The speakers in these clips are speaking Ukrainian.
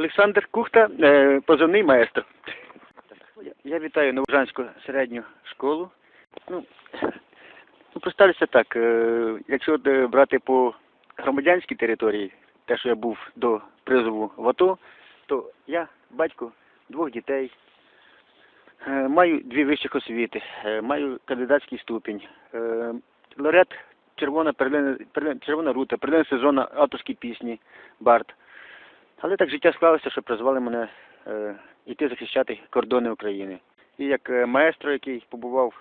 Олександр Кухта, е, позивний маестро. Я- вітаю Новожанську середню школу. Ну, ну представлюся так, е, якщо е, брати по громадянській території, те, що я був до призову в АТО, то я батько двох дітей, маю дві вищих освіти, маю кандидатський ступінь, лауреат червона, перлина, червона рута, перлина сезону авторські пісні, Барт. Але так життя склалося, що призвали мене е, йти захищати кордони України. І як е, маестро, який побував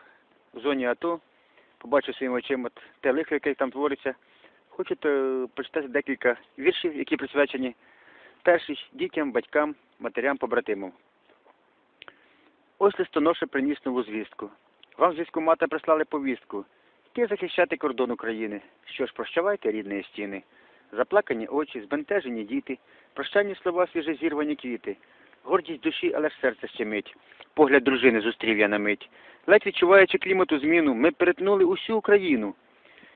в зоні АТО, побачив своїми очима те лихо, яке там твориться, хочу е, прочитати декілька віршів, які присвячені першій дітям, батькам, матерям, побратимам. Ось листоноша приніс нову звістку. Вам з мата прислали повістку. Йти захищати кордон України. Що ж, прощавайте, рідні стіни. Заплакані очі, збентежені діти, прощальні слова свіжезірвані квіти. Гордість душі, але ж серце щемить. Погляд дружини зустрів я на мить. Ледь відчуваючи клімату зміну, ми перетнули усю Україну.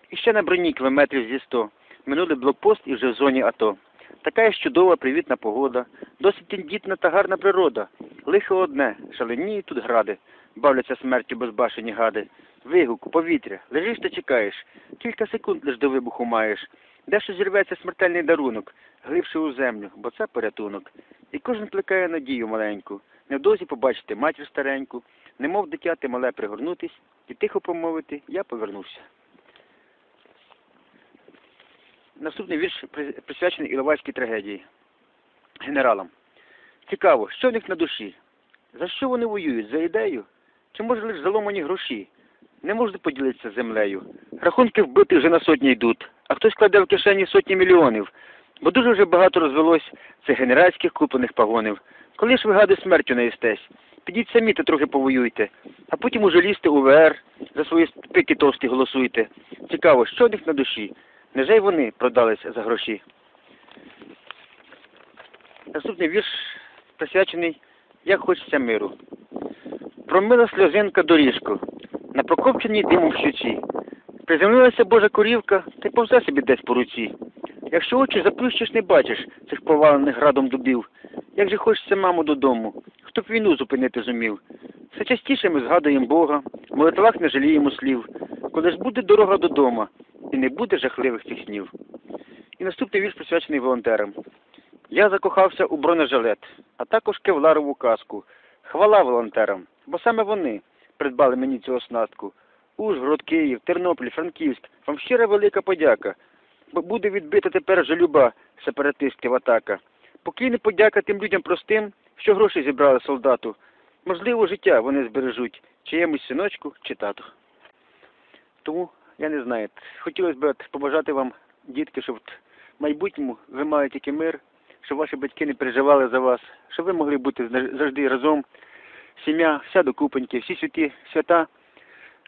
І ще на броні кілометрів зі сто. Минули блокпост і вже в зоні АТО. Така ж чудова, привітна погода, досить тендітна та гарна природа. Лихо одне, шаленіють тут гради, бавляться смертю безбашені гади. Вигук, повітря, лежиш та чекаєш. Кілька секунд лиш до вибуху маєш. Дещо зірветься смертельний дарунок, глибше у землю, бо це порятунок. І кожен плекає надію маленьку. Невдовзі побачити матір стареньку, немов дитяти мале пригорнутись і тихо промовити я повернувся. Наступний вірш присвячений Іловайській трагедії. Генералам. Цікаво, що в них на душі? За що вони воюють? За ідею? Чи може лише заломані гроші? Не можна поділитися землею. Рахунки вбитих вже на сотні йдуть, а хтось кладе в кишені сотні мільйонів. Бо дуже вже багато розвелось цих генеральських куплених пагонів. Коли ж ви гади смертю наїстесь? Підіть самі та трохи повоюйте, а потім уже лізьте у ВР, за свої пики товсті голосуйте. Цікаво, що в них на душі? Неже й вони продались за гроші? Наступний вірш присвячений Як хочеться миру. Промила сльозинка доріжку, на прокопченій димом щуці. Приземлилася Божа корівка, та й повзе собі десь по руці. Якщо очі заплющиш, не бачиш цих повалених градом дубів. Як же хочеться, мамо, додому, хто б війну зупинити зумів. Все частіше ми згадуємо Бога, в молитвах не жаліємо слів, коли ж буде дорога додому, і не буде жахливих цих снів. І наступний вірш присвячений волонтерам. Я закохався у бронежилет, а також кевларову каску. Хвала волонтерам, бо саме вони придбали мені цю оснастку. Ужгород, Київ, Тернопіль, Франківськ. Вам щира велика подяка. Бо буде відбита тепер же люба сепаратистів атака. Покійна подяка тим людям простим, що гроші зібрали солдату. Можливо, життя вони збережуть чиємусь синочку чи тату. Тому я не знаю. Хотілося б побажати вам, дітки, щоб в майбутньому ви мали тільки мир, щоб ваші батьки не переживали за вас, щоб ви могли бути завжди разом. Сім'я, вся докупеньки, всі святі свята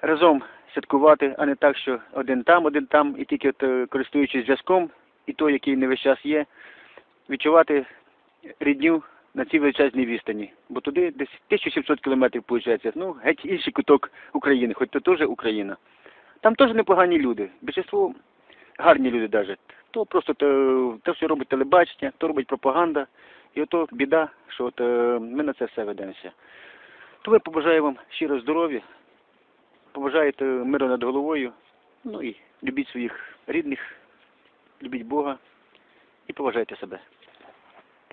разом святкувати, а не так, що один там, один там, і тільки от, е, користуючись зв'язком, і той, який не весь час є, відчувати рідню на цій величезній відстані. Бо туди десь 1700 кілометрів, виходить, ну, геть інший куток України, хоч це теж Україна. Там теж непогані люди. Більшість гарні люди навіть. То просто то, то все робить телебачення, то робить пропаганда. І ото біда, що от, е, ми на це все ведемося. То я побажаю вам щиро здоров'я, побажаєте миру над головою, ну і любіть своїх рідних, любіть Бога і поважайте себе.